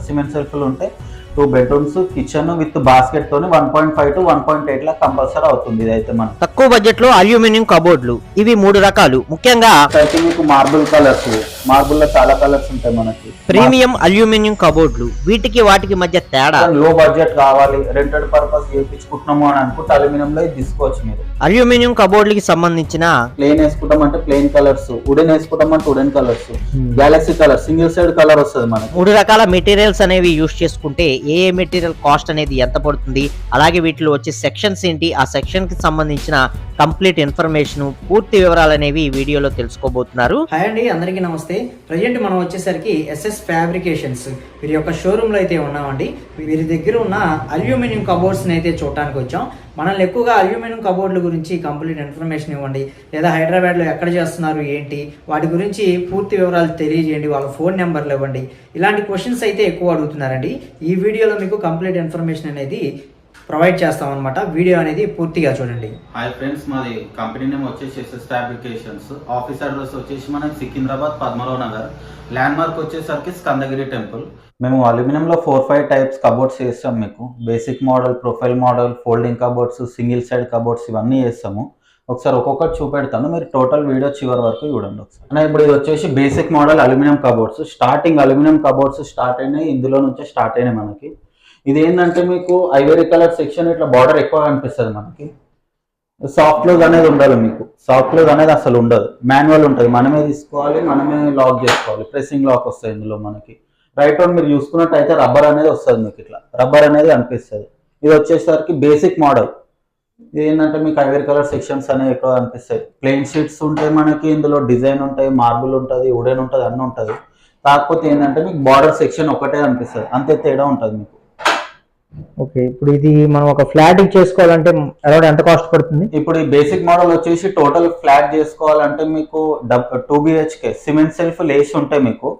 Cement సరుకులు ఉంటే two bedrooms kitchen with basket తోని one point five to one point eight law compulsory అవుతుంది ఇదైతే మనకి. తక్కువ బడ్జెట్లో అల్యూమినియం కబోర్డ్లు ఇవి మూడు రకాలు. ముఖ్యంగా అయితే మీకు మార్బుల్ కలర్స్ మార్బుల్లో చాలా కలర్స్ ఉంటాయి మనకి. ప్రీమియం అల్యూమినియం కబోర్డ్లు వీటికి వాటికి మధ్య తేడా? లో బడ్జెట్ కావాలి రెంటెడ్ పర్పస్ చేయించుకుంటున్నాము అని అనుకుంటే అల్యూమినియం లో తీసుకోవచ్చు మీరు. అల్యూమినియం కబోర్డ్లకి సంబంధించిన ప్లేన్ వేసుకుంటాం అంటే ప్లేన్ కలర్స్ వుడెన్ వేసుకుంటాం అంటే wooden colours galaxy colour single side colour వస్తుంది మనకి. మూడు రకాల మెటీరియల్స్ అనేవి యూస్ చేసుకుంటే ఏ ఏ మెటీరియల్ కాస్ట్ అనేది ఎంత పడుతుంది అలాగే వీటిలో వచ్చే సెక్షన్స్ ఏంటి ఆ సెక్షన్కి సంబంధించిన కంప్లీట్ ఇన్ఫర్మేషన్ పూర్తి వివరాలు అనేవి ఈ వీడియోలో తెలుసుకోబోతున్నారు. హాయ్ అండి అందరికీ నమస్తే. ప్రజెంట్ మనం వచ్చేసరికి ఎస్ఎస్ ఫ్యాబ్రికేషన్స్ వీరి యొక్క షోరూంలో అయితే ఉన్నామండి. వీరి దగ్గర ఉన్న అల్యూమినియం కబోర్డ్స్ని అయితే చూడటానికి వచ్చాం. మనల్ని ఎక్కువగా అల్యూమినియం కబోర్డుల గురించి కంప్లీట్ ఇన్ఫర్మేషన్ ఇవ్వండి. లేదా హైదరాబాద్లో ఎక్కడ చేస్తున్నారు ఏంటి? వాటి గురించి పూర్తి వివరాలు తెలియజేయండి. వాళ్ళ ఫోన్ నెంబర్లు ఇవ్వండి. ఇలాంటి క్వశ్చన్స్ అయితే ఎక్కువ అడుగుతున్నారండి. ఈ వీడియోలో మీకు కంప్లీట్ ఇన్ఫర్మేషన్ అనేది ప్రొవైడ్ చేస్తామన్నమాట. వీడియో అనేది పూర్తిగా చూడండి. హాయ్ ఫ్రెండ్స్ మాది కంపెనీ నేమ్ వచ్చేసి ఎస్ఎస్ ఫ్యాబ్రికేషన్స్ ఆఫీస్ అడ్రస్ వచ్చేసి మనకి సికింద్రాబాద్ పద్మరావు నగర్. ల్యాండ్ మార్క్ వచ్చేసరికి స్కందగిరి టెంపుల్. మేము అల్యూమినియంలో ఫోర్ ఫైవ్ టైప్స్ కబోర్డ్స్ చేస్తాం మీకు. Basic model profile model folding cupboards single side cupboards ఇవన్నీ చేస్తాము. ఒకసారి ఒక్కొక్కటి చూపెడతాను. మీరు టోటల్ వీడియో చివరి వరకు చూడండి ఒకసారి. ఇప్పుడు ఇది వచ్చేసి basic model aluminium cupboards starting aluminium cupboards start అయినాయి. ఇందులో నుంచే స్టార్ట్ అయినాయి మనకి. ఇది ఏంటంటే మీకు ఐవరీ కలర్ సెక్షన్ ఇట్లా బార్డర్ ఎక్కువ కనిపిస్తుంది మనకి. సాఫ్ట్ క్లోజ్ అనేది ఉండాలి మీకు. సాఫ్ట్ క్లోజ్ అనేది అసలు ఉండదు. మాన్యువల్ ఉంటుంది. మనమే తీసుకోవాలి మనమే లాక్ చేసుకోవాలి. ప్రెసింగ్ లాక్ వస్తుంది ఇందులో మనకి. రైట్ రౌండ్ మీరు చూసుకున్నట్టయితే రబ్బర్ అనేది వస్తుంది మీకు ఇట్లా. రబ్బర్ అనేది అనిపిస్తుంది ఇది వచ్చేసరికి బేసిక్ మోడల్ ఇది ఏంటంటే మీకు ఐవర్ కలర్ సెక్షన్స్ అనేవి ఎక్కువ అనిపిస్తాయి ప్లెయిన్ షీట్స్ ఉంటాయి మనకి ఇందులో డిజైన్ ఉంటాయి మార్బుల్ ఉంటుంది ఉడెన్ ఉంటుంది అన్నీ ఉంటుంది. కాకపోతే ఏంటంటే మీకు బార్డర్ సెక్షన్ ఒకటే అనిపిస్తుంది అంతే తేడా ఉంటుంది మీకు. ఓకే ఇప్పుడు ఇది మనం ఒక ఫ్లాట్ చేసుకోవాలంటే అరౌండ్ ఎంత కాస్ట్ పడుతుంది? ఇప్పుడు ఈ బేసిక్ మోడల్ వచ్చేసి టోటల్ ఫ్లాట్ చేసుకోవాలంటే మీకు టూ బిహెచ్కే సిమెంట్ సెల్ఫ్ లేసి ఉంటాయి మీకు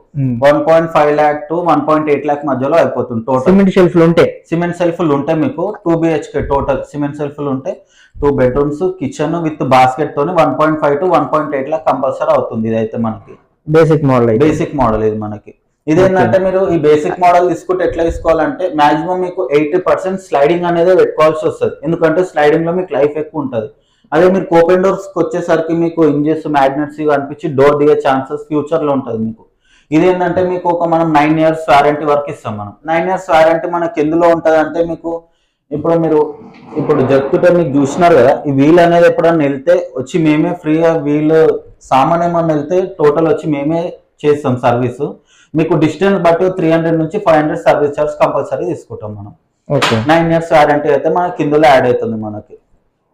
one point five lakh to one point eight lakh మధ్యలో అయిపోతుంది టోటల్ సిమెంట్ షెల్ఫ్లు ఉంటే? సిమెంట్ సెల్ఫ్లు ఉంటాయి మీకు టూ బిహెచ్కే టోటల్ సిమెంట్ సెల్ఫ్లు ఉంటాయి two bedrooms kitchen with basket తోని one point five to one point eight lakh compulsory అవుతుంది ఇదైతే మనకి. బేసిక్ మోడల్ అయితే. బేసిక్ మోడల్ ఇది మనకి. ఇదేంటంటే మీరు ఈ బేసిక్ మోడల్ తీసుకుంటే ఎట్లా తీసుకోవాలంటే మాక్సిమం మీకు ఎయిటీ పర్సెంట్ స్లైడింగ్ అనేది పెట్టుకోవాల్సి వస్తుంది. ఎందుకంటే స్లైడింగ్లో మీకు లైఫ్ ఎక్కువ ఉంటుంది. అదే మీరు ఓపెన్ డోర్స్ వచ్చేసరికి మీకు ఇంజెస్ మ్యాగ్నెట్స్ కనిపించి డోర్ దిగే ఛాన్సెస్ ఫ్యూచర్లో ఉంటుంది మీకు. ఇదేంటంటే మీకు ఒక మనం నైన్ ఇయర్స్ వారంటీ వరకు ఇస్తాం మనం. నైన్ ఇయర్స్ వారంటీ మనకి ఎందులో ఉంటుంది అంటే మీకు ఇప్పుడు మీరు ఇప్పుడు జరుపుకుంటే మీకు చూసినారు కదా ఈ వీల్ అనేది ఎప్పుడన్నా వెళ్తే వచ్చి మేమే ఫ్రీగా వీల్ సామాన్ ఏమన్నా వెళ్తే టోటల్ వచ్చి మేమే చేస్తాం సర్వీస్ మీకు డిస్టెన్స్ బట్టి త్రీ హండ్రెడ్ నుంచి five hundred service charge compulsory తీసుకుంటాం మనం. ఓకే. నైన్ ఇయర్స్ వారంటీ అయితే మనకి కిందలో యాడ్ అవుతుంది మనకి.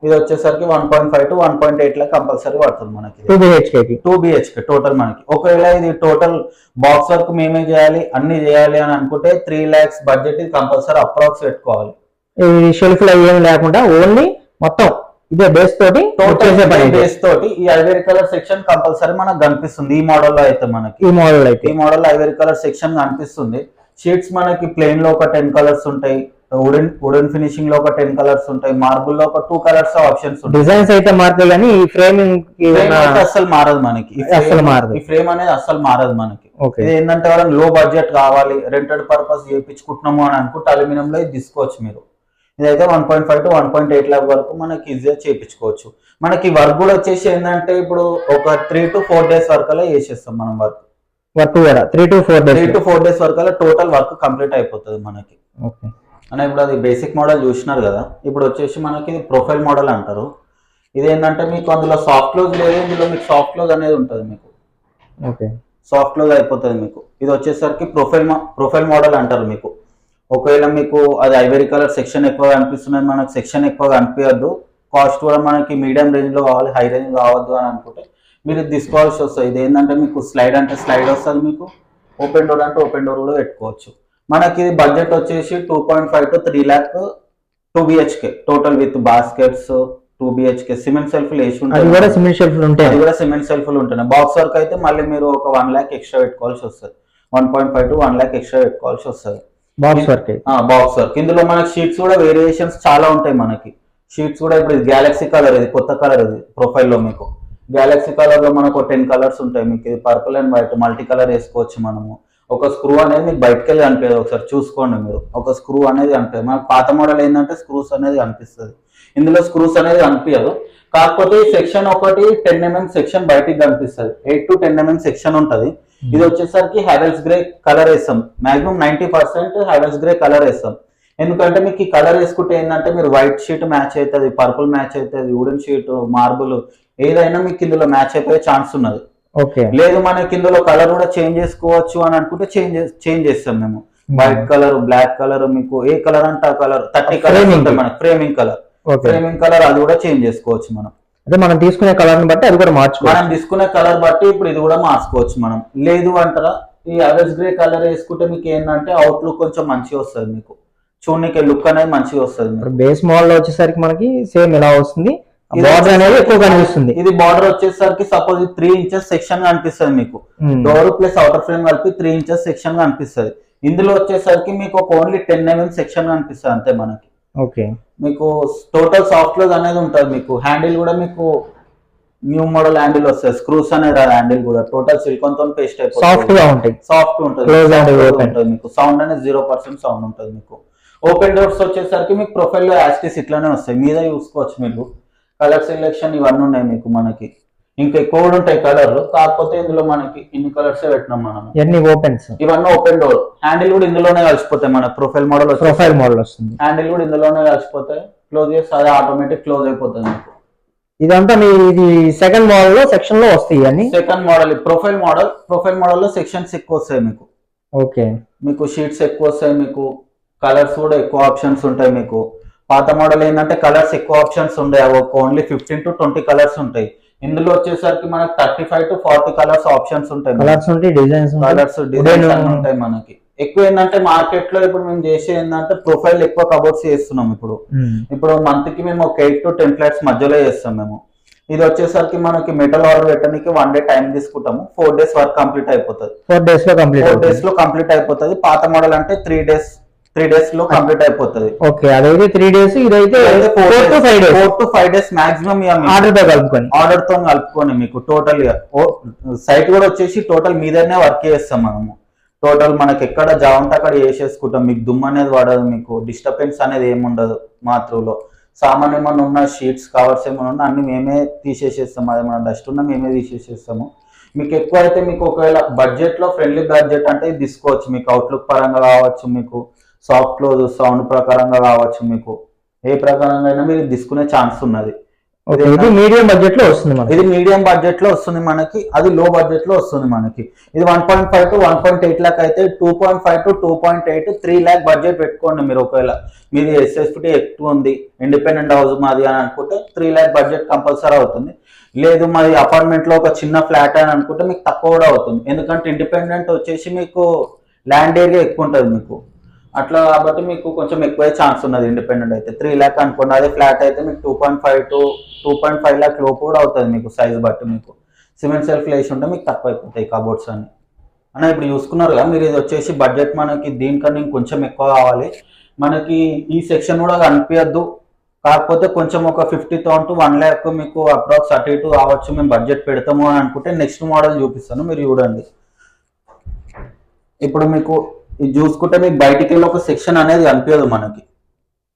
ఇది వచ్చేసరికి one point five to one point eight lakh compulsory పడుతుంది మనకి. టూ బిహెచ్కేకి టూ బిహెచ్కే టోటల్ మనకి. ఒకవేళ ఇది టోటల్ బాక్స్ వర్క్ మేమే చేయాలి అన్ని చేయాలి అని అనుకుంటే త్రీ ల్యాక్స్ బడ్జెట్ ఇది కంపల్సరీ అప్రాక్స్ పెట్టుకోవాలి. అవి ఏం లేకుండా ఓన్లీ మొత్తం ఇదే బేస్ తోటి టోటల్ బేస్ తోటి ఈ ఐవరీ కలర్ సెక్షన్ కంపల్సరీ మనకు కనిపిస్తుంది. ఈ మోడల్లో అయితే మనకి. ఈ మోడల్ అయితే. ఈ మోడల్ ఐవరీ కలర్ సెక్షన్ కనిపిస్తుంది. షీట్స్ మనకి ప్లెయిన్లో ఒక టెన్ కలర్స్ ఉంటాయి. వుడెన్ వుడెన్ ఫినిషింగ్లో ఒక టెన్ కలర్స్ ఉంటాయి. మార్బుల్లో ఒక టూ కలర్స్ ఆప్షన్స్ డిజైన్స్ అయితే మారుతాయి కానీ ఈ ఫ్రేమింగ్ అస్సలు మారదు మనకి. అస్సలు frame- మారదు. ఈ ఫ్రేమ్ అనేది అస్సలు మారదు మనకి. ఇది ఏంటంటే ఎవరైనా లో బడ్జెట్ కావాలి రెంటెడ్ పర్పస్ చేయించుకుంటున్నాము అని అనుకుంటే అల్యూమినియం లో తీసుకోవచ్చు మీరు. ఇదైతే one point five to one point eight lakh వరకు మనకి ఈజీగా చేయించుకోవచ్చు. మనకి వర్క్ కూడా వచ్చేసి ఏంటంటే ఇప్పుడు ఒక త్రీ టు ఫోర్ డేస్ వరకు అలా చేసేస్తాం మనం వర్క్ వర్క్ కూడా? Three to four three days to four days వరకు అలా టోటల్ వర్క్ కంప్లీట్ అయిపోతుంది మనకి. ఓకే. అన్న ఇప్పుడు అది బేసిక్ మోడల్ చూసినారు కదా? ఇప్పుడు వచ్చేసి మనకి ప్రొఫైల్ మోడల్ అంటారు. ఇది ఏంటంటే మీకు అందులో సాఫ్ట్ క్లోజ్ లేదు ఇందులో మీకు సాఫ్ట్ క్లోజ్ అనేది ఉంటుంది మీకు. ఓకే. సాఫ్ట్ క్లోజ్ అయిపోతుంది మీకు. ఇది వచ్చేసరికి ప్రొఫైల్ ప్రొఫైల్ మోడల్ అంటారు మీకు. ఒకవేళ మీకు అది ఐవరీ కలర్ సెక్షన్ ఎక్కువ అనిపిస్తున్నది మనకు సెక్షన్ ఎక్కువ అనిపించద్దు కాస్ట్ కూడా మనకి మీడియం రేంజ్లో కావాలి హై రేంజ్ కావద్దు అని అనుకుంటే మీరు తీసుకోవాల్సి వస్తుంది. ఇది ఏంటంటే మీకు స్లైడ్ అంటే స్లైడ్ వస్తుంది మీకు. ఓపెన్ డోర్ అంటే ఓపెన్ డోర్ కూడా పెట్టుకోవచ్చు. మనకి బడ్జెట్ వచ్చేసి two point five to three lakh two BHK total with baskets two BHK cement shelf వేసి అది కూడా ఉంటాయి సిమెంట్ ఉంటాయి. అది కూడా సిమెంట్ సెల్ఫ్లు ఉంటున్నాయి బాక్స్ వర్క్ అయితే మళ్ళీ మీరు ఒక వన్ ల్యాక్ ఎక్స్ట్రా పెట్టుకోవాల్సి వస్తుంది. One point five to one lakh extra పెట్టుకోవాల్సి వస్తుంది. Box work box work. ఇందులో మనకి షీట్స్ కూడా వేరియేషన్స్ చాలా ఉంటాయి మనకి. షీట్స్ కూడా ఇప్పుడు గ్యాలక్సీ కలర్ ఇది కొత్త కలర్ ఇది ప్రొఫైల్లో మీకు. గ్యాలక్సీ కలర్లో మనకు టెన్ కలర్స్ ఉంటాయి మీకు. ఇది purple and white multi colour వేసుకోవచ్చు మనము. ఒక స్క్రూ అనేది మీకు బయటకు వెళ్ళి కనిపించదు ఒకసారి చూసుకోండి మీరు. ఒక స్క్రూ అనేది కనిపించదు మనకు పాత మోడల్ ఏంటంటే స్క్రూస్ అనేది కనిపిస్తుంది. ఇందులో స్క్రూస్ అనేది కనిపించదు కాకపోతే సెక్షన్ ఒకటి టెన్ ఎంఎం సెక్షన్ బయటికి కనిపిస్తుంది. Eight to ten MM mm section ఉంటుంది. ఇది వచ్చేసరికి హ్యావెల్స్ గ్రే కలర్ వేస్తాం. Maximum ninety percent Havells grey colour వేస్తాం. ఎందుకంటే మీకు ఈ కలర్ వేసుకుంటే ఏంటంటే మీరు వైట్ షీట్ మ్యాచ్ అవుతుంది పర్పుల్ మ్యాచ్ అవుతుంది వుడెన్ షీట్ మార్బుల్ ఏదైనా మీకు ఇందులో మ్యాచ్ అయిపోయే ఛాన్స్ ఉన్నది. లేదు మనకి ఇందులో కలర్ కూడా చేంజ్ చేసుకోవచ్చు అని అనుకుంటే చేంజ్ చేంజ్ చేస్తాం మేము. వైట్ కలర్ బ్లాక్ కలర్ మీకు ఏ కలర్ అంటే ఆ కలర్ థర్టీ కలర్. ఉంటాయి మనకి ఫ్రేమింగ్ కలర్ ఫ్రేమింగ్ కలర్ అది కూడా చేంజ్ చేసుకోవచ్చు మనం. అదే మనం తీసుకునే కలర్ని బట్టి అది కూడా మనం మార్చుకోవాలి తీసుకునే కలర్ బట్టి ఇప్పుడు ఇది కూడా మార్చుకోవచ్చు మనం. లేదు అంటారా? ఈ అవెజ్ గ్రే కలర్ వేసుకుంటే మీకు ఏంటంటే అవుట్లుక్ కొంచెం మంచిగా వస్తుంది మీకు. చూడనికి లుక్ అనేది మంచిగా వస్తుంది బేస్ మోడల్ వచ్చేసరికి మనకి సేమ్ ఇలా వస్తుంది? బార్డర్ అనేది ఎక్కువ కనిపిస్తుంది. ఇది బార్డర్ వచ్చేసరికి సపోజ్ త్రీ ఇంచెస్ సెక్షన్ కనిపిస్తుంది మీకు. డోర్ ప్లస్ అవుటర్ ఫ్రేమ్ కలిపి త్రీ ఇంచెస్ సెక్షన్ కనిపిస్తుంది. ఇందులో వచ్చేసరికి మీకు ఒక ఓన్లీ టెన్ ఎంఎం సెక్షన్ కనిపిస్తుంది అంతే మనకి. ఓకే. మీకు టోటల్ సాఫ్ట్ క్లోజ్ అనేది ఉంటుంది మీకు. హ్యాండిల్ కూడా మీకు న్యూ మోడల్ హ్యాండిల్ వస్తుంది. స్క్రూస్ రాదు హ్యాండిల్ కూడా. టోటల్ సిలికాన్తో పేస్ట్ సాఫ్ట్ అయిపోతుంది గా ఉంటాయి. సాఫ్ట్ ఉంటుంది. ఉంటుంది మీకు. సౌండ్ అనేది జీరో పర్సెంట్ సౌండ్ ఉంటుంది మీకు. ఓపెన్ డోర్స్ వచ్చేసరికి మీకు ప్రొఫైల్లో యాస్టిస్ ఇట్లానే వస్తాయి. మీద చూసుకోవచ్చు మీరు. కలర్ సెలెక్షన్ ఇవన్నీ ఉన్నాయి మీకు మనకి. ఇంకా ఎక్కువ కూడా ఉంటాయి కలర్ కాకపోతే ఇందులో మనకి ఇన్ని కలర్స్ పెట్టినాం మనం. ఇవన్నీ ఓపెన్స్ ఇవన్నీ ఓపెన్ డోర్ హ్యాండిల్ కూడా ఇందులోనే కలిసిపోతాయి మన ప్రొఫైల్ మోడల్ ప్రొఫైల్ మోడల్ వస్తుంది. హ్యాండిల్ కూడా ఇందులోనే కలిసిపోతాయి. క్లోజ్ చేస్తే అదే ఆటోమేటిక్ క్లోజ్ అయిపోతుంది ఇదంతా మీ ఇది సెకండ్ మోడల్లో సెక్షన్లో వస్తాయి ఇవన్నీ? Second model profile model profile మోడల్లో సెక్షన్స్ ఎక్కువ వస్తాయి మీకు. ఓకే. మీకు షీట్స్ ఎక్కువ వస్తాయి మీకు. కలర్స్ కూడా ఎక్కువ ఆప్షన్స్ ఉంటాయి మీకు. పాత మోడల్ ఏంటంటే కలర్స్ ఎక్కువ ఆప్షన్స్ ఉంటాయి అవి only fifteen to twenty colours ఉంటాయి. ఇందులో వచ్చేసరికి మనకి thirty five to forty colours options ఉంటాయి కలర్స్ ఉంటాయి. డిజైన్స్ కలర్స్ డిజైన్స్ అన్ని ఉంటాయి మనకి. ఎక్కువ ఏంటంటే మార్కెట్లో ఇప్పుడు మేము చేసే ఏంటంటే ప్రొఫైల్ ఎక్కువ కబోర్డ్స్ చేస్తున్నాం ఇప్పుడు. ఇప్పుడు మంత్కి మేము ఒక ఎయిట్ టు టెన్ ఫ్లాట్స్ మధ్యలో చేస్తాం మేము. ఇది వచ్చేసరికి మనకి మెటల్ ఆర్డర్ పెట్టడానికి వన్ డే టైం తీసుకుంటాము. ఫోర్ డేస్ వర్క్ కంప్లీట్ అయిపోతుంది. ఫోర్ డేస్లో కంప్లీట్ ఫోర్ డేస్లో కంప్లీట్ అయిపోతుంది. పాత మోడల్ అంటే త్రీ డేస్ త్రీ డేస్లో కంప్లీట్ అయిపోతుంది. ఓకే అదైతే త్రీ డేస్ ఇదైతే four to five days four to five days maximum ఆర్డర్తో కలుపుకొని. ఆర్డర్తో కలుపుకొని మీకు టోటల్ సైట్ కూడా వచ్చేసి టోటల్ మీదనే వర్క్ చేస్తాం మనము. టోటల్ మనకి ఎక్కడ జా ఉంటే అక్కడ చేసేసుకుంటాం. మీకు దుమ్ము అనేది పడదు మీకు. డిస్టర్బెన్స్ అనేది ఏమి ఉండదు మా త్రూలో సామాన్ ఏమైనా ఉన్న షీట్స్ కవర్స్ ఏమైనా ఉన్నా అన్ని మేమే తీసేసేస్తాం. అదేమైనా డస్ట్ ఉన్నా మేమే తీసేసేస్తాము. మీకు ఎక్కువ అయితే మీకు ఒకవేళ బడ్జెట్లో ఫ్రెండ్లీ బడ్జెట్ అంటే తీసుకోవచ్చు. మీకు అవుట్లుక్ పరంగా కావచ్చు మీకు సాఫ్ట్ క్లోజ్ సౌండ్ ప్రకారంగా కావచ్చు మీకు. ఏ ప్రకారంగా అయినా మీరు తీసుకునే ఛాన్స్ ఉన్నది. ఇది మీడియం బడ్జెట్లో వస్తుంది మనకి. ఇది మీడియం బడ్జెట్లో వస్తుంది మనకి అది లో బడ్జెట్లో వస్తుంది మనకి. ఇది one point five to one point eight lakh అయితే two point five to two point eight three lakh budget పెట్టుకోండి మీరు ఒకవేళ. మీది ఎస్ఎస్పిటీ ఎక్కువ ఉంది ఇండిపెండెంట్ హౌస్ మాది అని అనుకుంటే త్రీ ల్యాక్ బడ్జెట్ కంపల్సరీ అవుతుంది. లేదు మాది అపార్ట్మెంట్లో ఒక చిన్న ఫ్లాట్ అని అనుకుంటే మీకు తక్కువ కూడా అవుతుంది. ఎందుకంటే ఇండిపెండెంట్ వచ్చేసి మీకు ల్యాండ్ ఏరియా ఎక్కువ ఉంటుంది మీకు. అట్లా కాబట్టి మీకు కొంచెం ఎక్కువ ఛాన్స్ ఉన్నది ఇండిపెండెంట్ అయితే. త్రీ ల్యాక్ అనుకోండి అదే ఫ్లాట్ అయితే మీకు two point five to two point five lakh లోపు కూడా అవుతుంది మీకు సైజ్ బట్టి మీకు. సిమెంట్ సెల్ఫ్ వేసి ఉంటే మీకు తక్కువ అయిపోతాయి కబోర్డ్స్ అని అన్న ఇప్పుడు చూసుకున్నారు కదా మీరు ఇది వచ్చేసి బడ్జెట్ మనకి దీనికన్నా ఇంకొంచెం ఎక్కువ కావాలి. మనకి ఈ సెక్షన్ కూడా కనిపించద్దు కాకపోతే కొంచెం ఒక fifty thousand to one lakh మీకు అప్రాక్స్ అటు ఇటు కావచ్చు మేము బడ్జెట్ పెడతాము అని అనుకుంటే నెక్స్ట్ మోడల్ చూపిస్తాను మీరు చూడండి. ఇప్పుడు మీకు ఇది చూసుకుంటే మీకు బయటికి వెళ్ళి ఒక సెక్షన్ అనేది కనిపించదు మనకి.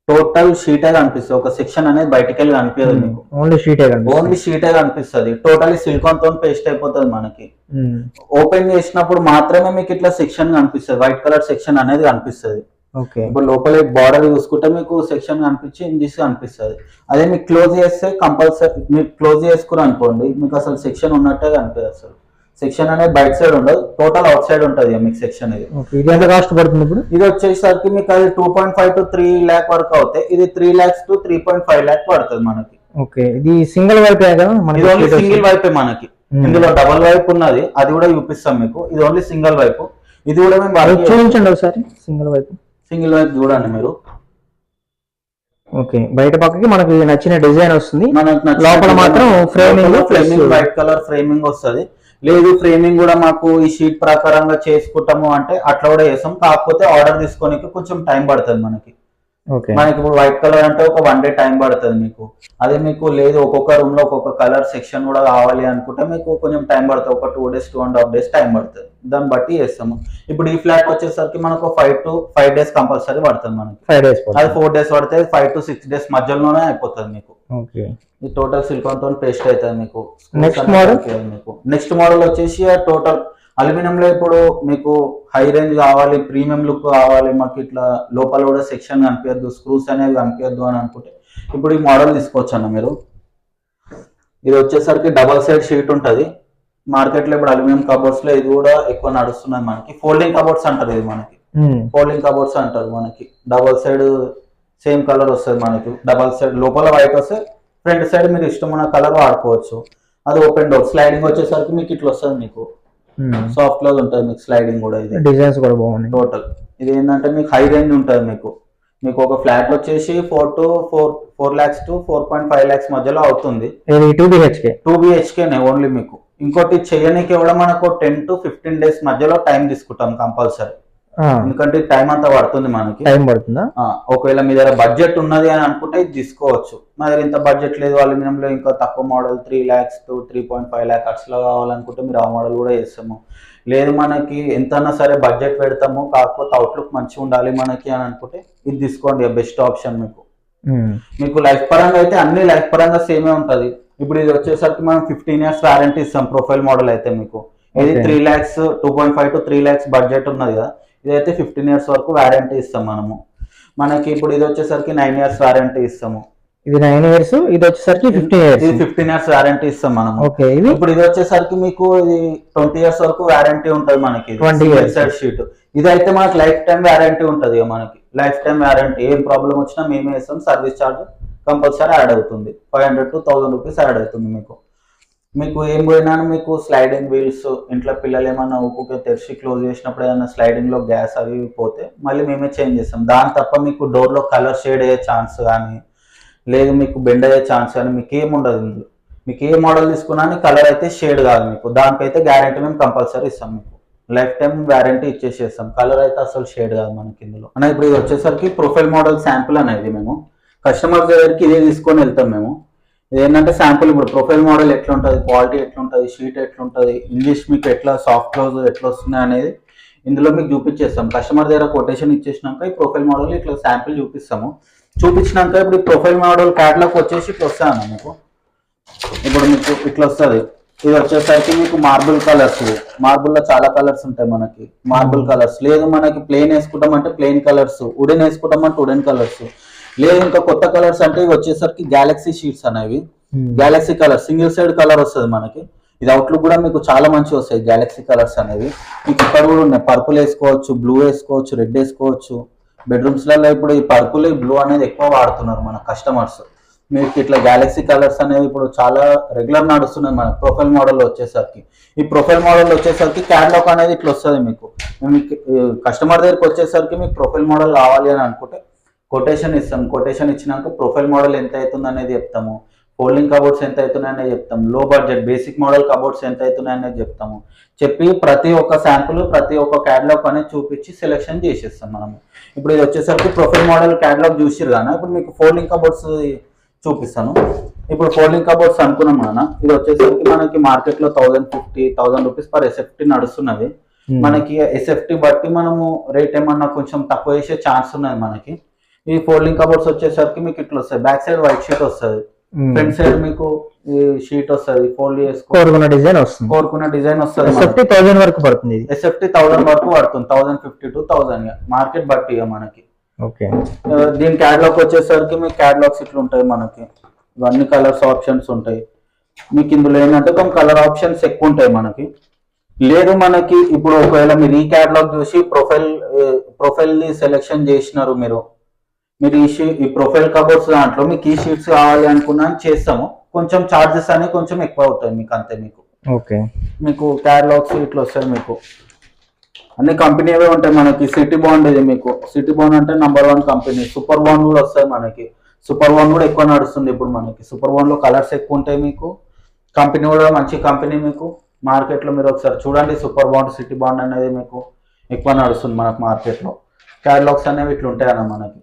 టోటల్ షీటే కనిపిస్తుంది. ఒక సెక్షన్ అనేది బయటికి వెళ్ళి కనిపించదు మీకు. ఓన్లీ షీటే ఓన్లీ షీటే కనిపిస్తుంది. టోటలీ సిలికాన్తో పేస్ట్ అయిపోతుంది మనకి. ఓపెన్ చేసినప్పుడు మాత్రమే మీకు ఇట్లా సెక్షన్ కనిపిస్తుంది. వైట్ కలర్ సెక్షన్ అనేది కనిపిస్తుంది. ఓకే ఇప్పుడు లోపల బార్డర్ చూసుకుంటే మీకు సెక్షన్ కనిపించి ఇంజిస్ కనిపిస్తుంది. అదే మీకు క్లోజ్ చేస్తే కంపల్సరీ మీరు క్లోజ్ చేసుకుని అనుకోండి మీకు అసలు సెక్షన్ ఉన్నట్టే కనిపిస్తుంది అసలు. సెక్షన్ అనేది బయట సైడ్ ఉండదు టోటల్ అవుట్ సైడ్ ఉంటుంది మీకు సెక్షన్ ఇది ఎంత కాస్ట్ పడుతుంది ఇప్పుడు? ఇది వచ్చేసరికి మీకు అది two point five to three lakh వరకు అవుతాయి ఇది three lakhs to three point five lakh పడుతుంది మనకి. ఓకే ఇది సింగిల్ వైపే కదా ఇది ఓన్లీ సింగిల్ వైపే మనకి. Hmm. ఇందులో డబల్ వైపు ఉన్నది అది కూడా చూపిస్తాం మీకు. ఇది ఓన్లీ సింగిల్ వైపు ఇది కూడా మేము చూపించండి ఒకసారి సింగిల్ వైపు. సింగిల్ వైపు చూడండి మీరు. ఓకే బయట పక్కకి మనకి నచ్చిన డిజైన్ వస్తుంది. మనకు లోపల మాత్రం plus- framing white colour framing వస్తది. లేదు ఫ్రేమింగ్ కూడా మాకు ఈ షీట్ ప్రకారంగా చేసుకుంటాము అంటే అట్లా కూడా చేస్తాం. కాకపోతే ఆర్డర్ తీసుకోనికి కొంచెం టైం పడుతుంది మనకి. మనకి ఇప్పుడు వైట్ కలర్ అంటే ఒక వన్ డే టైం పడుతుంది మీకు. అదే మీకు లేదు ఒక్కొక్క రూమ్లో ఒక్కొక్క కలర్ సెక్షన్ కూడా కావాలి అనుకుంటే మీకు కొంచెం టైం పడుతుంది. ఒక two days two and half days time పడుతుంది. దాన్ని బట్టి చేస్తాము. ఇప్పుడు ఈ ఫ్లాట్ వచ్చేసరికి మనకు five to five days compulsory పడుతుంది మనకి. ఫైవ్ డేస్ అది ఫోర్ డేస్ పడితే ఫైవ్ టు సిక్స్ డేస్ మధ్యలోనే అయిపోతుంది మీకు. ఈ టోటల్ సిలికాన్తో పేస్ట్ అవుతుంది మీకు. Next model? మీకు. నెక్స్ట్ మోడల్ వచ్చేసి టోటల్ అల్యూమినియం లో ఇప్పుడు మీకు హై రేంజ్ కావాలి ప్రీమియం లుక్ కావాలి మాకు ఇట్లా లోపల కూడా సెక్షన్ కనిపించద్దు స్క్రూస్ అనేవి కనిపించద్దు అని అనుకుంటే ఇప్పుడు ఈ మోడల్ తీసుకోవచ్చు అన్న మీరు. ఇది వచ్చేసరికి డబల్ సైడ్ షీట్ ఉంటుంది. మార్కెట్లో ఇప్పుడు అల్యూమినియం కబోర్డ్స్లో ఇది కూడా ఎక్కువ నడుస్తున్నది మనకి. ఫోల్డింగ్ కబోర్డ్స్ అంటారు ఇది మనకి. ఫోల్డింగ్ కబోర్డ్స్ అంటారు మనకి. డబల్ సైడ్ సేమ్ కలర్ వస్తుంది మనకి. డబల్ సైడ్ లోపల వైట్ వస్తే ఫ్రంట్ సైడ్ మీరు ఇష్టమైన కలర్ వాడుకోవచ్చు. అది ఓపెన్ డోర్ స్లైడింగ్ వచ్చేసరికి మీకు ఇట్లా వస్తుంది మీకు. సాఫ్ట్ క్లోజ్ ఉంటుంది మీకు స్లైడింగ్ కూడా ఇది. డిజైన్స్ కూడా బాగున్నాయి. టోటల్ ఇది ఏంటంటే మీకు హై రేంజ్ ఉంటుంది మీకు. మీకు ఒక ఫ్లాట్ వచ్చేసి four to four four lakhs to four point five lakhs మధ్యలో అవుతుంది. టూ బిహెచ్కే టూ బిహెచ్కేనే ఓన్లీ మీకు. ఇంకోటి చేయడానికి కూడా మనకు టెన్ టు ఫిఫ్టీన్ డేస్ మధ్యలో టైం తీసుకుంటాం కంపల్సరీ ఎందుకంటే టైం అంతా పడుతుంది మనకి. టైం పడుతుందా? ఒకవేళ మీ దగ్గర బడ్జెట్ ఉన్నది అని అనుకుంటే ఇది తీసుకోవచ్చు. మా దగ్గర ఇంత బడ్జెట్ లేదు అల్యూమినియంలో ఇంకా తక్కువ model three lakhs to three point five lakh అట్లా కావాలనుకుంటే మీరు ఆ మోడల్ కూడా చేస్తాము. లేదు మనకి ఎంతన్నా సరే బడ్జెట్ పెడతాము కాకపోతే అవుట్లుక్ మంచిగా ఉండాలి మనకి అని అనుకుంటే ఇది తీసుకోండి బెస్ట్ ఆప్షన్ మీకు. మీకు లైఫ్ పరంగా అయితే అన్ని లైఫ్ పరంగా సేమే ఉంటది. ఇప్పుడు ఇది వచ్చేసరికి మనం ఫిఫ్టీన్ ఇయర్స్ వారంటీ ఇస్తాం ప్రొఫైల్ మోడల్ అయితే మీకు. ఇది. Three lakhs two point five to three lakhs budget ఉన్నది కదా. ఇదైతే ఫిఫ్టీన్ ఇయర్స్ వరకు వారంటీ ఇస్తాం మనము. మనకి ఇప్పుడు ఇది వచ్చేసరికి నైన్ ఇయర్స్ వారంటీ ఇస్తాము. ఇది నైన్ ఇయర్స్ ఇది వచ్చేసరికి ఫిఫ్టీన్ ఇది ఇయర్స్ ఫిఫ్టీన్ ఇయర్స్ వారంటీ ఇస్తాం మనము. ఓకే ఇది ఇప్పుడు ఇది వచ్చేసరికి మీకు ఇది ట్వంటీ ఇయర్స్ వరకు వారంటీ ఉంటది మనకి. 20 years. సైడ్ షీట్ ఇది అయితే మనకి లైఫ్ టైం వారంటీ ఉంటది మనకి. లైఫ్ టైం వారంటీ ఏం ప్రాబ్లం వచ్చినా మేమే ఇస్తాం. సర్వీస్ ఛార్జ్ కంపల్సరీ యాడ్ అవుతుంది. Five hundred to thousand rupees add అవుతుంది మీకు. మీకు ఏం పోయినా మీకు స్లైడింగ్ వీల్స్ ఇంట్లో పిల్లలు ఏమన్నా ఊపుకే తెరిచి క్లోజ్ చేసినప్పుడు ఏదైనా స్లైడింగ్లో గ్యాస్ అవి ఇవి పోతే మళ్ళీ మేమే చేంజ్ చేస్తాం. దాని తప్ప మీకు డోర్లో కలర్ షేడ్ అయ్యే ఛాన్స్ కానీ లేదు మీకు బెండ్ అయ్యే ఛాన్స్ కానీ మీకు ఏం ఉండదు ఇందులో. మీకు ఏ మోడల్ తీసుకున్నా కలర్ అయితే షేడ్ కాదు మీకు. దానికైతే గ్యారంటీ మేము కంపల్సరీ ఇస్తాం మీకు. లైఫ్ టైం వారంటీ ఇచ్చేసేస్తాం. కలర్ అయితే అసలు షేడ్ కాదు మనకి ఇందులో. అన్న ఇప్పుడు ఇది వచ్చేసరికి ప్రొఫైల్ మోడల్ శాంపుల్ అనేది మేము. కస్టమర్ దగ్గరికి ఇదే తీసుకొని వెళ్తాం మేము. ఏంటంటే శాంపుల్ ఇప్పుడు ప్రొఫైల్ మోడల్ ఎట్లా ఉంటుంది క్వాలిటీ ఎట్లా ఉంటుంది షీట్ ఎట్లా ఉంటుంది ఇంగ్లీష్ మీకు ఎట్లా సాఫ్ట్ క్లోజ్ ఎట్లా వస్తున్నాయి అనేది ఇందులో మీకు చూపించేస్తాం. కస్టమర్ దగ్గర కొటేషన్ ఇచ్చేసినాక ఈ ప్రొఫైల్ మోడల్ ఇట్లా శాంపుల్ చూపిస్తాము. చూపించినాక ఇప్పుడు ఈ ప్రొఫైల్ మోడల్ క్యాట్లాగ్ వచ్చేసి ఇట్లా వస్తాను మీకు. ఇప్పుడు మీకు ఇట్లా వస్తుంది. ఇది వచ్చేసరికి మీకు మార్బుల్ కలర్స్ మార్బుల్లో చాలా కలర్స్ ఉంటాయి మనకి. మార్బుల్ కలర్స్ లేదు మనకి ప్లెయిన్ వేసుకుంటామంటే ప్లెయిన్ కలర్స్ ఉడెన్ వేసుకుంటామంటే ఉడెన్ కలర్స్ లేదు ఇంకా కొత్త కలర్స్ అంటే ఇవి వచ్చేసరికి గ్యాలక్సీ షీట్స్ అనేవి. Galaxy colour single side colour వస్తుంది మనకి. ఇది అవుట్లుక్ కూడా మీకు చాలా మంచి వస్తాయి గ్యాలక్సీ కలర్స్ అనేవి. మీకు ఇక్కడ కూడా ఉన్నాయి. పర్పుల్ వేసుకోవచ్చు బ్లూ వేసుకోవచ్చు రెడ్ వేసుకోవచ్చు. బెడ్రూమ్స్లలో ఇప్పుడు ఈ పర్పుల్ బ్లూ అనేది ఎక్కువ వాడుతున్నారు మన కస్టమర్స్ మీకు ఇట్లా గ్యాలక్సీ కలర్స్ అనేవి ఇప్పుడు చాలా రెగ్యులర్ నడుస్తున్నాయి మన ప్రొఫైల్ మోడల్ వచ్చేసరికి. ఈ ప్రొఫైల్ మోడల్ వచ్చేసరికి క్యాటలాగ్ అనేది ఇట్లా వస్తుంది మీకు. మీకు కస్టమర్ దగ్గరికి వచ్చేసరికి మీకు ప్రొఫైల్ మోడల్ కావాలి అని అనుకుంటే కొటేషన్ ఇస్తాం. కొటేషన్ ఇచ్చినాక ప్రొఫైల్ మోడల్ ఎంత అవుతుంది అనేది చెప్తాము. ఫోల్డింగ్ కబోర్డ్స్ ఎంత అవుతున్నాయి అనేది చెప్తాము. లో బడ్జెట్ బేసిక్ మోడల్ కబోర్డ్స్ ఎంత అవుతున్నాయి అనేది చెప్తాము. చెప్పి ప్రతి ఒక్క శాంపుల్ ప్రతి ఒక్క క్యాటలాగ్ అనేది చూపించి సెలెక్షన్ చేసేస్తాం మనము. ఇప్పుడు ఇది వచ్చేసరికి ప్రొఫైల్ మోడల్ క్యాటలాగ్ చూసిరు కానీ ఇప్పుడు మీకు ఫోల్డింగ్ కబోర్డ్స్ చూపిస్తాను. ఇప్పుడు ఫోల్డింగ్ కబోర్డ్స్ అనుకున్నాం మన ఇది వచ్చేసరికి మనకి మార్కెట్లో thousand fifty thousand rupees per SFT నడుస్తున్నది. మనకి ఎస్ఎఫ్టీ బట్టి మనము రేట్ ఏమన్నా కొంచెం తక్కువ చేసే ఛాన్స్ ఉన్నది మనకి. ఈ ఫోల్డింగ్ కబోర్డ్స్ వచ్చేసరికి మీకు ఇట్లా వస్తాయి. బ్యాక్ సైడ్ వైట్ షీట్ వస్తుంది. ఫ్రంట్ సైడ్ మీకు ఈ షీట్ వస్తుంది. ఫోల్డ్ చేసుకో కోరుకున్న డిజైన్ వస్తుంది. కోరుకున్న డిజైన్ వస్తుంది థౌసండ్ వరకు పడుతుంది ఎస్ఎఫ్టీ థౌసండ్ వరకు పడుతుంది. Thousand fifty to thousand market బట్టి మనకి. ఓకే. దీని క్యాటలాగ్ వచ్చేసరికి మీకు క్యాటలాగ్స్ ఇట్లా ఉంటాయి మనకి. ఇవన్నీ కలర్స్ ఆప్షన్స్ ఉంటాయి. మీకు ఇందులో ఏంటంటే కొన్ని కలర్ ఆప్షన్స్ ఎక్కువ ఉంటాయి మనకి. లేదు మనకి ఇప్పుడు ఒకవేళ మీరు ఈ క్యాటలాగ్ చూసి ప్రొఫైల్ ప్రొఫైల్ని సెలెక్షన్ చేసినారు మీరు. మీరు ఈ షీ ఈ ప్రొఫైల్ కబోర్డ్స్ దాంట్లో మీకు ఈ షీట్స్ కావాలి అనుకున్నా చేస్తాము. కొంచెం చార్జెస్ అనేవి కొంచెం ఎక్కువ అవుతాయి మీకు అంతే మీకు. ఓకే. మీకు క్యాటలాగ్స్ ఇట్లా వస్తాయి మీకు. అన్ని కంపెనీవే ఉంటాయి మనకి. సిటీ బాండ్ ఇది మీకు. సిటీ బాండ్ అంటే number one company super bond కూడా వస్తాయి మనకి. సూపర్ బాండ్ కూడా ఎక్కువ నడుస్తుంది ఇప్పుడు మనకి. సూపర్ బాండ్లో కలర్స్ ఎక్కువ ఉంటాయి మీకు. కంపెనీ కూడా మంచి కంపెనీ మీకు. మార్కెట్లో మీరు ఒకసారి చూడండి. సూపర్ బాండ్ సిటీ బాండ్ అనేది మీకు ఎక్కువ నడుస్తుంది మనకు మార్కెట్లో. క్యాటలాగ్స్ అనేవి ఇట్లా ఉంటాయి అన్న మనకి.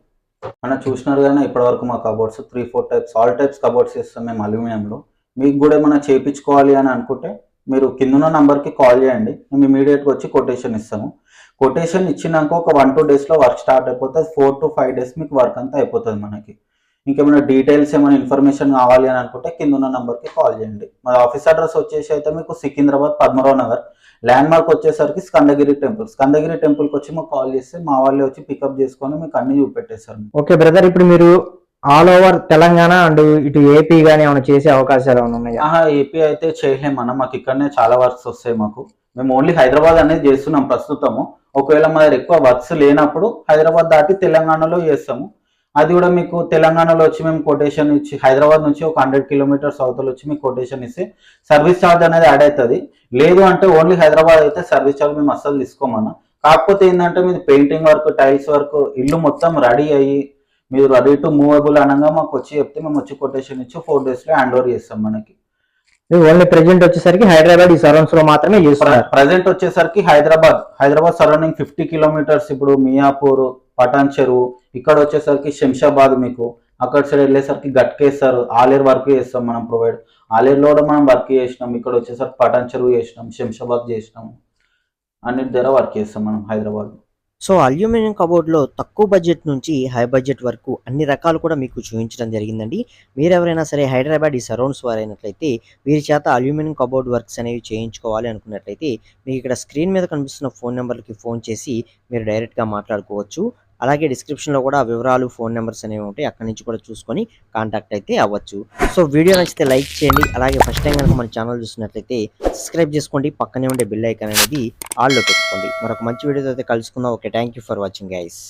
మనం చూసినారు కానీ ఇప్పటివరకు మా cupboards three four types all types cupboards ఇస్తాం మేము అల్యూమినియంలో. మీకు కూడా ఏమైనా చేయించుకోవాలి అని అనుకుంటే మీరు కిందన్న నంబర్కి కాల్ చేయండి. మేము ఇమీడియట్గా వచ్చి కొటేషన్ ఇస్తాము. కొటేషన్ ఇచ్చినాక ఒక వన్ టూ డేస్లో వర్క్ స్టార్ట్ అయిపోతుంది. ఫోర్ టు ఫైవ్ డేస్ మీకు వర్క్ అంతా అయిపోతుంది మనకి. ఇంకేమైనా డీటెయిల్స్ ఏమైనా ఇన్ఫర్మేషన్ కావాలి అని అనుకుంటే కింద ఉన్న నంబర్కి కాల్ చేయండి. మా ఆఫీస్ అడ్రస్ వచ్చేసి అయితే మీకు సికింద్రాబాద్ పద్మరావు నగర్. ల్యాండ్ మార్క్ వచ్చేసరికి స్కందగిరి టెంపుల్. స్కందగిరి టెంపుల్కి వచ్చి మాకు కాల్ చేస్తే మా వాళ్ళే వచ్చి పికప్ చేసుకొని మీకు అన్ని చూపెట్టేస్తారు ఓకే బ్రదర్ ఇప్పుడు మీరు ఆల్ ఓవర్ తెలంగాణ అండ్ ఇటు ఏపీ గానీ ఏమైనా చేసే అవకాశాలు ఏమైనా ఉన్నాయా? ఆహా ఏపీ అయితే చేయలేం మనం మాకు ఇక్కడనే చాలా వర్క్స్ వస్తాయి మాకు. మేము ఓన్లీ హైదరాబాద్ అనేది చేస్తున్నాం ప్రస్తుతము. ఒకవేళ మా దగ్గర ఎక్కువ వర్క్స్ లేనప్పుడు హైదరాబాద్ దాటి తెలంగాణలో చేస్తాము. అది కూడా మీకు తెలంగాణలో వచ్చి మేము కొటేషన్ ఇచ్చి హైదరాబాద్ నుంచి ఒక హండ్రెడ్ కిలోమీటర్స్ అవతల వచ్చి మీకు కొటేషన్ ఇస్తే సర్వీస్ ఛార్జ్ అనేది యాడ్ అవుతుంది. లేదు అంటే ఓన్లీ హైదరాబాద్ అయితే సర్వీస్ ఛార్జ్ మేము అస్సలు తీసుకోమన్నా. కాకపోతే ఏంటంటే మీది పెయింటింగ్ వర్క్ టైల్స్ వర్క్ ఇల్లు మొత్తం రెడీ అయ్యి మీరు రెడీ టు మూవబుల్ అనగా మాకు వచ్చి చెప్తే మేము వచ్చి కొటేషన్ ఇచ్చి ఫోర్ డేస్లో హ్యాండ్ ఓవర్ చేస్తాం మనకి. ఓన్లీ ప్రెజెంట్ వచ్చేసరికి హైదరాబాద్ ఈ సరౌండ్స్లో మాత్రమే చేస్తున్నారు ప్రజెంట్ వచ్చేసరికి Hyderabad Hyderabad surrounding fifty kilometres ఇప్పుడు మియాపూర్ పటాన్ చెరువు ఇక్కడ వచ్చేసరికి శంషాబాద్ మీకు. అక్కడ సైడ్ వెళ్ళేసరికి గట్కేస్తారు ఆలేరు వర్క్ చేస్తాం మనం ప్రొవైడ్. ఆలేరులో కూడా మనం వర్క్ చేసినాం ఇక్కడ వచ్చేసరికి పటాన్ చెరువు చేసినాం శంషాబాద్ చేసినాం. అన్నిటి దగ్గర వర్క్ చేస్తాం మనం హైదరాబాద్. సో అల్యూమినియం కబోర్డ్లో తక్కువ బడ్జెట్ నుంచి హై బడ్జెట్ వరకు అన్ని రకాలు కూడా మీకు చూపించడం జరిగిందండి. మీరు ఎవరైనా సరే హైదరాబాద్ ఈ సరౌండ్స్ వారైనట్లయితే వీరి చేత అల్యూమినియం కబోర్డ్ వర్క్స్ అనేవి చేయించుకోవాలి అనుకున్నట్లయితే మీకు ఇక్కడ స్క్రీన్ మీద కనిపిస్తున్న ఫోన్ నెంబర్కి ఫోన్ చేసి మీరు డైరెక్ట్గా మాట్లాడుకోవచ్చు. అలాగే డిస్క్రిప్షన్లో కూడా వివరాలు ఫోన్ నెంబర్స్ అనేవి ఉంటాయి. అక్కడి నుంచి కూడా చూసుకొని కాంటాక్ట్ అయితే అవ్వచ్చు. సో వీడియో నచ్చితే లైక్ చేయండి. అలాగే ఫస్ట్ టైం కనుక మన ఛానల్ చూసినట్లయితే సబ్స్క్రైబ్ చేసుకోండి. పక్కనే ఉండే బిల్ ఐకాన్ అనేది ఆల్లో పెట్టుకోండి. మరొక మంచి వీడియోతో అయితే కలుసుకుందాం. Okay thank you for watching guys